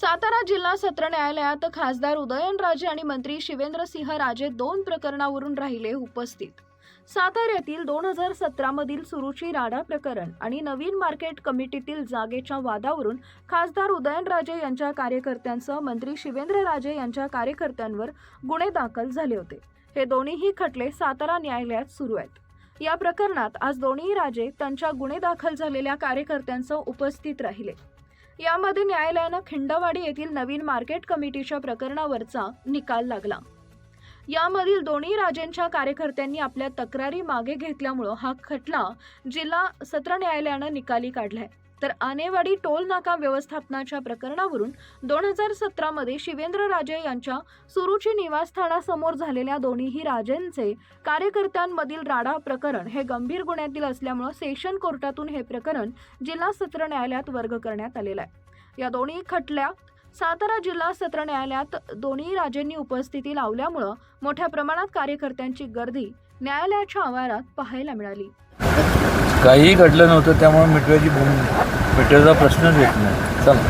सातारा जिल्हा सत्र न्यायालयात खासदार उदयनराजे आणि मंत्री शिवेंद्रसिंह राजे दोन प्रकरणावरून राहिले उपस्थित. साताऱ्यातील दोन हजार सतरामधील सुरुची राडा प्रकरण आणि नवीन मार्केट कमिटीतील जागेच्या वादावरून खासदार उदयनराजे यांच्या कार्यकर्त्यांसह मंत्री शिवेंद्रराजे यांच्या कार्यकर्त्यांवर गुन्हे दाखल झाले होते. हे दोन्हीही खटले सातारा न्यायालयात सुरू आहेत. या प्रकरणात आज दोन्ही राजे त्यांच्या गुन्हे दाखल झालेल्या कार्यकर्त्यांसह उपस्थित राहिले. यामध्ये न्यायालयानं खिंडवाडी येथील नवीन मार्केट कमिटीच्या प्रकरणावरचा निकाल लागला. यामधील दोन्ही राजेंच्या कार्यकर्त्यांनी आपल्या तक्रारी मागे घेतल्यामुळं हा खटला जिल्हा सत्र न्यायालयानं निकाली काढलाय. तर आनेवाडी टोल नाका व्यवस्थापनाच्या प्रकरणावरून दोन हजार सतरामध्ये शिवेंद्रराजे यांच्या सुरुची निवासस्थानासमोर झालेल्या दोन्हीही राजेंचे कार्यकर्त्यांमधील राडा प्रकरण हे गंभीर गुन्ह्यातील असल्यामुळं सेशन कोर्टातून हे प्रकरण जिल्हा सत्र न्यायालयात वर्ग करण्यात आलेलं आहे. या दोन्ही खटल्या सातारा जिल्हा सत्र न्यायालयात दोन्ही राजेंनी उपस्थिती लावल्यामुळं मोठ्या प्रमाणात कार्यकर्त्यांची गर्दी न्यायालयाच्या आवारात पाहायला मिळाली. काहीही घडलं नव्हतं त्यामुळे मिटवायची भूमी मिटव्याचा प्रश्नच येत नाही. चला.